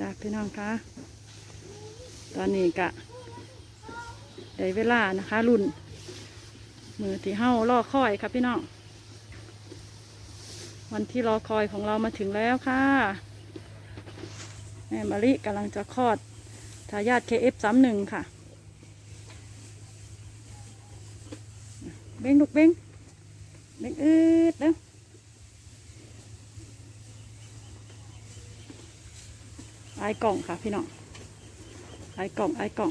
จ้าพี่น้องคะตอนนี้กะได้เวลานะคะ รุ่น มือที่เฮ้ารอคอยครับพี่น้อง วันที่รอคอยของเรามาถึงแล้วค่ะแม่มาริกำลังจะคลอดทายาท KF31 ค่ะ เบ้งลูกเบ้งเบ้งอืดเด้อ ไอ้กล่องค่ะพี่น้องไอ้กล่องไอ้กล่อง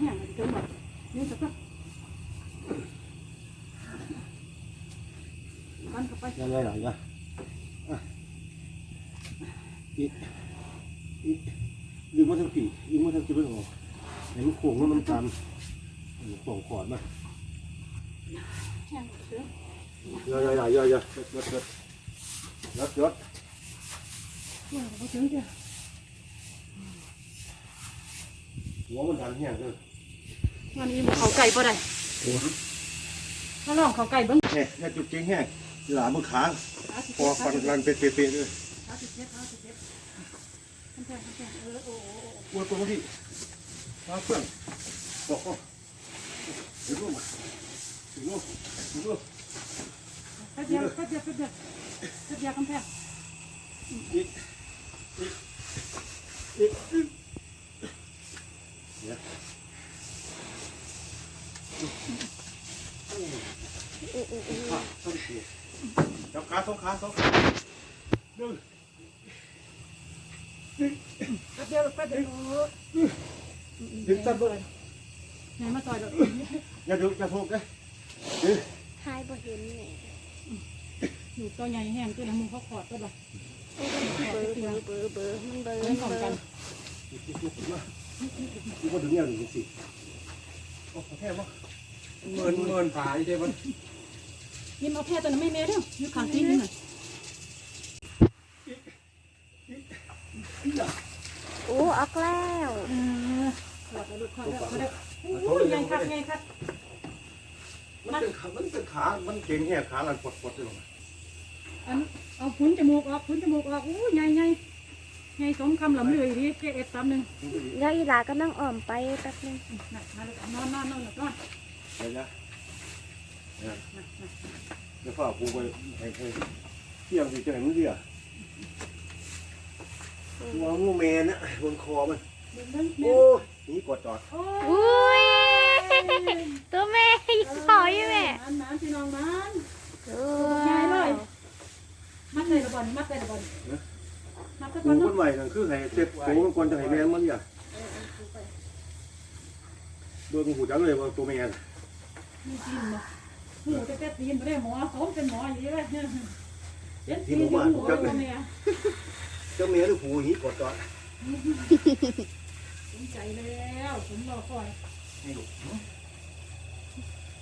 เนี่ยมันหมดนี่จะก็มันก็ไปยังไงหลังก็อีกอีกดึงมาทั้งปีดึงมาทั้งจีไม่ออกไหนมันโค้งแล้วมันตันโค้งขอดมาเย่อยย่อยย่อยย่อยยดยดยดยดหัวมันดันแห้งเลย วันนี้เขาไก่ปะได้ถ้าลองเขาไก่เบิ้งแห้งแห้งจุดจริงแห้งหลามือค้างพอฟันรันเป็นเปรี้ยๆเลยขาสิบเจ็ดขาสิบเจ็ดทำแข่งทำแข่งเออโอ้โหปวดตัวที่มาเพื่อนบอกว่าถึงลูกถึงลูกถึงลูกแป๊บเดียวแป๊บเดียวแป๊บเดียวแป๊บเดียวกำแพงอีกอีกอีกอีกเนี่ย ขาต้องเสีย จับขาสองขาสองขาดึงแป๊บเดียวแป๊บเดียวดึงตัดเลยไหนมาต่อยเลยอย่าดึงอย่าทุบเลยดึงทายบ่เห็นแหน่อยู่ตัวใหญ่แห้งตัวน้ำมือเขาขอดตัวละเบอร์เบอร์เบอร์เบอร์มันเบอร์เล่ของกันลุกขึ้นมาลุกมาดึงเนี่ยดึงสิโอ้แค่ว่าเมินเมินผาอีเด้มัน ยิ้มเอาแค่ตัวนั้นไม่เมย์เด้ออยู่ข้างตีนนี่หน่อยโอ้ออกแล้วเออขอดแล้วลูกขอดแล้วขอดแล้วโอ้ยใหญ่คักใหญ่คักมันเป็นขามันเป็นขา มันเก่งแค่ขาหลังปวดปวดเลยหรออันเอาพุ้นจมูกออกพุ้นจมูกออกโอ้ยใหญ่ใหญ่ใหญ่สมคำหลำเลยดิเจ๊เอฟสามหนึ่งแล้วอีหลากำลังอ่อมไปแป๊บนึงน่ะมาเลยนอนนอนนอนนอนเดี๋ยวนะ เดี๋ยวฝากกูไปให้ให้เที่ยงสิจะเห็นมึงเดียวหัวงูแมนนะบนคอมันเบิ่งเบิ่งโอ้ยนี่กดจอดโอ้อุ้ยตัวแม่ยิ่งขออยู่แม่มันมันพี่น้องมันโอ้ยายเลยยมัดเลยละบอลมัดเลยละบอลมัดตะกูบอลคเนาะนใหม่นั่นคือให้เจ็บโผมันควรจะให้แมนมันอย่าโดนหูจังเลยว่าตัวแมนมีจีนเนาะ หูจะเต็ดตีนไม่ได้หมอสมเป็นหมออยู่เลยเนี่ยเจ็ดตีนหัวตัวเมียเจ้าแมนหรือหูหีกดจอดสนใจแล้วผมรอคอยให้ลูก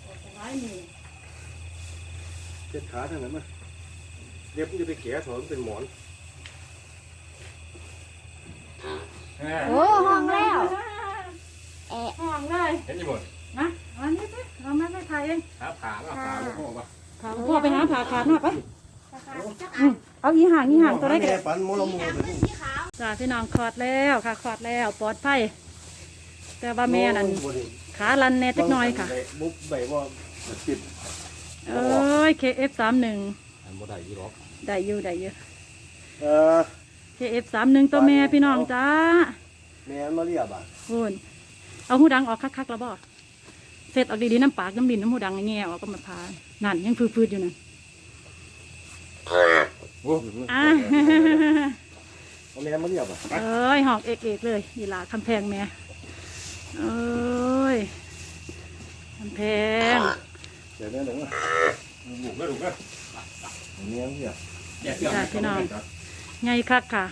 ออกจากร้ายมือเจ็ดขาทางนั้นมาเรียบมันจะไปแกะถอนเป็นหมอนโอ้ห้องแล้วแอะห้องเลย เห็นยังหมดนะ อันนี้สิเราไม่ไม่ถ่ายเองหาขาแล้วขาแล้วพ่อปะพาพ่อไปหาผ่าขาดหน่อยไปอืมเอาอีห่างอีห่างตัวได้กันแม่ปันมอลมูไปนี่จ้าพี่น้องคลอดแล้วค่ะคลอดแล้วปลอดภัยแต่ว่าแม่นั่นบ่ได้ขาลันแน่จักหน่อยค่ะบุบใบว่าติดเอ้ย KF สามหนึ่งอันบ่ได้ยี่หรอกได้อยู่ได้อยู่ เออ KF สามหนึ่งตัวแม่พี่น้องจ้าแม่มาเรียบอะพูนเอาหูดังออกคักๆแล้วบ่ เสร็จออกดีๆน้ำปากน้ำดินน้ำหูดังแง่ๆออกก็มาพานั่นยังฟืดๆอยู่นั่นโอ้อะเอาแม่มาเรียบอะเอ้ยหอกเอกๆเลยยีหลาคำแพงแม่เอ้ยคำแพงเดี๋ยวแม่หนึ่งอะบุกแล้วถูกแล้วแม่เรียบแยกเรื่องจ้าพี่น้องไงคักค่ะ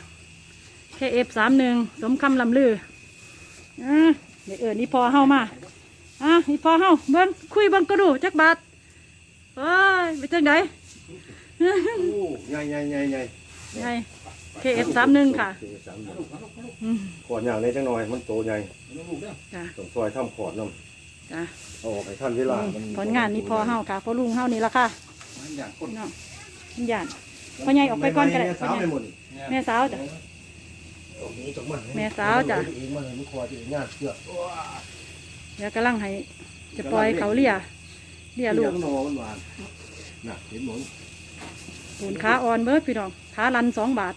KF สามหนึ่งสมคำลำลืออะเดี๋ยวเอิญนี่พอเฮามา อะนี่พอเฮาเบิ้งคุยเบิ้งกระดูกจักบาทเอ้ยไปจังไดโอ้ใหญ่ใหญ่ใหญ่ใหญ่ไง KF สามหนึ่งค่ะสามหนึ่งอืมขอดอย่างนี้จังหน่อยมันโตใหญ่ลูกแล้วจ้าต้องซอยทำขอดน้จ้าำเอาออกให้ท่านเวลามันผลงานนี่พอเฮาค่ะพอลุงเฮานี่ละค่ะมันอย่างคนพี่น้องมันหยาดพ่อใหญ่ออกไปก่อนก็ได้แม่สาวไปหมดแม่สาวจ้ะ ตรงนี้ตรงมันแม่สาวจ้ะ เองมันมันคอจะงานเชือก เดี๋ยวกำลังให้จะปล่อยเขาเลียเลียลูกเลี้ยงนอมันหวานน่ะเห็นหมดปูนขาอ่อนเบิดพี่น้องขาลันสองบาท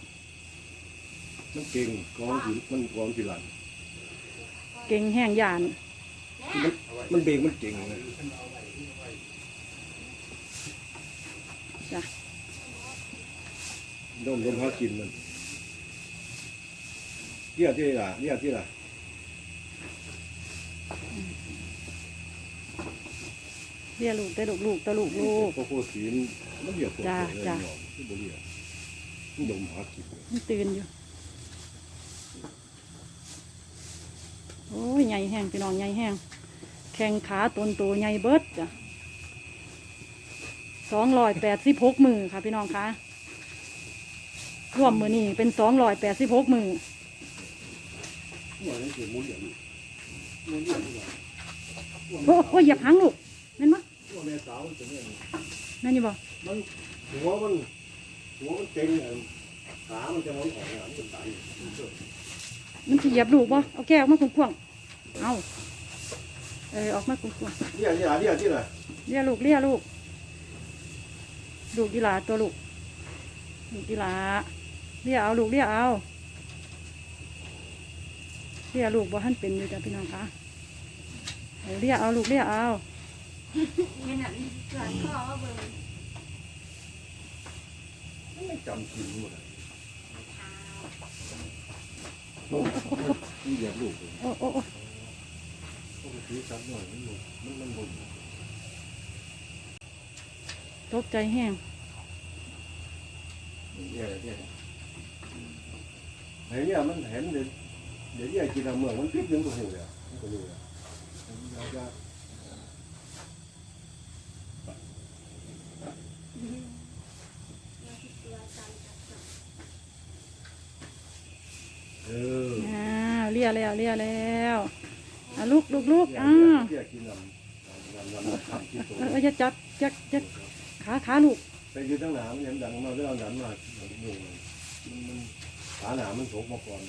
มันเก่งกองหินมันกองหินหลังเก่งแห้งหยาน มันมันเบรกมันเก่งเลยจ้ะโดนลมหากินมันเรียกที่ล่ะเรียกที่ล่ะ เลียลูกแต่ลูกลูกแต่ลูกลูกพวกโคศีนมันเรียกพวกจ้ะเลยจ้ะ เนาที่บ่เรียกมันดมหากินเลยมันตื่นอยู่ โอ้ยใหญ่แห้งพี่น้องใหญ่แห้งแข้งขาตนโตใหญ่เบิดจ้ะสองร้อยแปดสิบหกมือค่ะพี่น้องคะรวมมือนี่เป็นสองร้อยแปดสิบหกมือว่านี่คือมุ้งเหลี่ยมมุ้งเหลี่ยมที่ว่าโอ้โอ้เหยียบหางลูกแม่นบ่ ว่าแม่สาวมันจะเนี่ย แม่นอยู่บ่มันหัวมันหัวมันเก่งเนี่ยขามันจะมันออกเนี่ยมันจะตายมันสิเหยียบลูกบ่เอาแก้วออกมากว้างๆเอาเออออกมากว้างเรียกที่ล่ะเรียกที่ล่ะๆเลี้ยลูกเลี้ยลูกลูกกีฬาตัวลูกลูกกีฬาเลี้ยเอาลูกเลี้ยเอาเลี้ยลูกบ่ทันเป็นอยู่จ้ะพี่น้องคะเอาเลี้ยเอาลูกเลี้ยเอา นี่น่ะเกิดข้อว่าเบิ่งไม่จำกินหมดเลยมันเหยียบลูกเลยโอ้โอ้โอ้ปกติสัตว์หน่อยมันบ่มันมันบ่ตกใจแห้งเรียกเรียกไอ้เนี่ยมันเห็นเดี๋ยวเดี๋ยวเนี่ยกินเอาเมืองมันพิษยังตัวหูเลยมันก็รู้เลยเราจะเออ อ้าวเลี้ ยแล้วเลี้ยแล้วอะลูกลูกลูกเรียกอ้าวเรียกกินน้ำน้ำน้ำน้ำทำกินตัวเออเออจะจับจับจับขาขาลูกไปยืนตั้งหนามันเห็นดังมาแล้วดันมาอยู่มันมันขาหนามันโฉกมาก่อน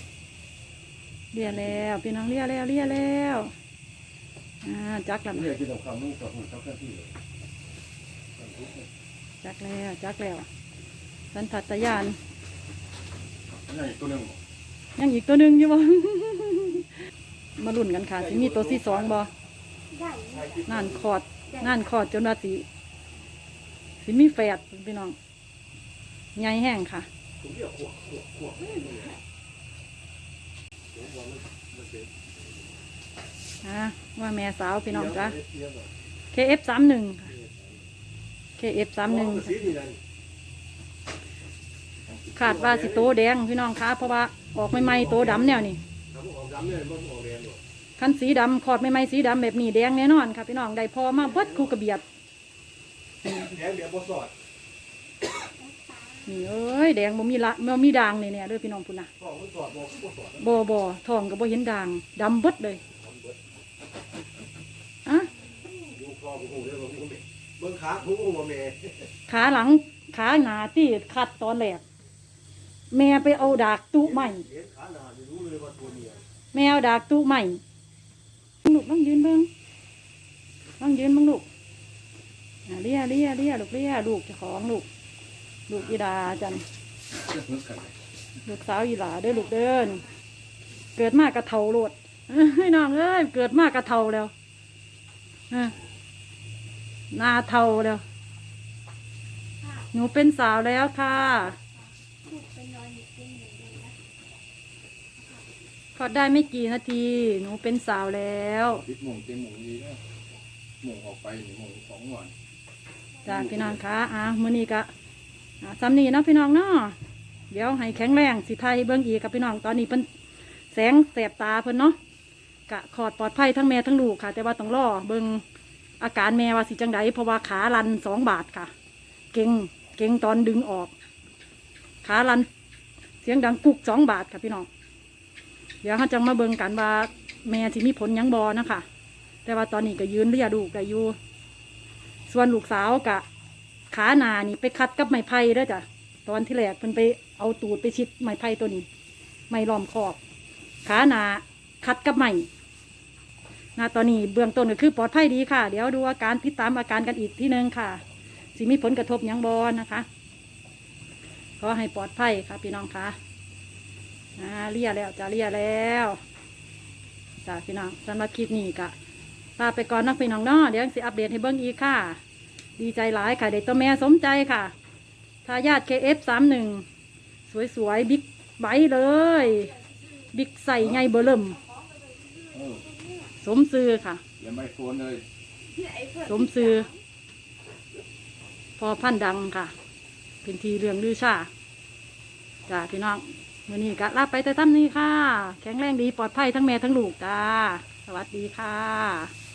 เลี้ยแล้วพี่น้องเลี้ยแล้วเลี้ยแล้วอ่าจักแล้วเรียกกินน้ำคำมันกับหูเจ้าแค่ที่เลยจักแล้วจักแล้วสันทัตยานนี่ตัวนึงยังอีกตัวหนึ่งอยู่บ่ มาลุ้นกันค่ะสิมีตัวที่สองบ่ได้งานคอดงานคอดจนว่าสิสิมีแฝดพี่น้องใหญ่แห้งค่ะผมเรียกขวบขวบขวบอ่าว่าแม่สาวพี่น้องจ้ะ KF สามหนึ่ง KF สามหนึ่งสีนี่นะขาดว่าสิโตแดงพี่น้องคะเพราะว่าออกใหม่ๆโตดำแนวนี่ ทำออกดำเนี่ยมันออกแดงหมดคันสีดำขอดใหม่ๆสีดำแบบนี้แดงแน่นอนค่ะพี่น้องได้พอมาเบิดคู่กระเบียดแดงเดี๋ยวบ่สอดนี่เอ้ยแดงบ่มีละบ่มีด่างนี่เนี่ยเด้อพี่น้องพุ่นน่ะพ่อมันสอดบ่บ่สอดบ่บ่ทองก็บ่เห็นด่างดำเบิดเลยอะอยู่คอบ่ฮู้เด้อบ่ฮู้แม่เบิ่งขาผู้บ่แม่ขาหลังขาหน้าที่คัดตอนแรกแม่ไปเอาดากตุใหม่เห็นขาหน้านี่รู้ เลยว่าตัวเมียแมวดากตู้ใหม่ลูกต้องยืนเบิ้งต้องยืนบ้างลูกอ่าเลียเลียเลียลูกเลียลูกเจ้าของลูก ลูกอีดาจันเรื่องกันเลยลูกสาวอีหลาเด้อลูกเด้อนี่เกิดมากกระเทาโลดให้น้องเอ้ยเกิดมากกระเทาแล้วอะหนาเทาแล้ว หนูเป็นสาวแล้วค่ะ พอดได้ไม่กี่นาที หนูเป็นสาวแล้ว ติดหมงเต็มหมงดีนะหมงออกไปนี่หมงสองวันจ้าพี่น้องคะอะมื้อนี้ก็อะซ้ำนี้เนาะพี่น้องเนาะเดี๋ยวให้แข็งแรงสิไทยเบิ่งอีกกับพี่น้องตอนนี้เพิ่นแสงแสบตาเพิ่นเนาะกะขอดปลอดภัยทั้งแม่ทั้งลูกค่ะ แต่ว่าต้องรอเบิ่งอาการแม่ว่าสิจังไดเพราะว่าขาลันสองบาทค่ะ เก่งเก่งตอนดึงออก ขาลันเสียงดังกุกสองบาทค่ะพี่น้อง เดี๋ยวเขาจะมาเบิ่งกันว่าแม่สิมีผลยังบอนะคะ แต่ว่าตอนนี้ก็ยืนเรียดูกได้อยู่ส่วนลูกสาวกะขาหนานี่ไปคัดกับไม้ไผ่ด้อจ้ะตอนที่แรกเพิ่นไปเอาตูดไปชิดไม้ไผ่ตัวนี้ ไม้ล้อมคอกขาหนาคัดกับไม้นะตอนนี้เบื้องต้นก็คือปลอดภัยดีค่ะ เดี๋ยวดูอาการติดตามอาการกันอีกที่นึงค่ะ สิมีผลกระทบยังบอนะคะขอให้ปลอดภัยค่ะพี่น้องค่ะ อ่าเลียแล้วจ้าเลียแล้วจ้าพี่น้องสำหรับคลิปนี้กะลาไปก่อนนักพี่น้องเนาะเดี๋ยวสิอัปเดตให้เบิ้งอีกค่ะ ดีใจหลายค่ะเด็กตัวแม่สมใจค่ะทายาท KF สามหนึ่งสวยๆบิ๊กไบค์เลย บิ๊กใส่ไงเบอร์เริ่มเออสมซื้อค่ะอย่าไม่โฟนเลย สมซื้อพอพันธุ์ดังค่ะ เป็นทีเรื่องลือชาจ้าพี่น้อง มือนี้ก็ลาไปแต่ตั้มนี้ค่ะ แข็งแรงดีปลอดภัยทั้งแม่ทั้งลูกจ้า สวัสดีค่ะ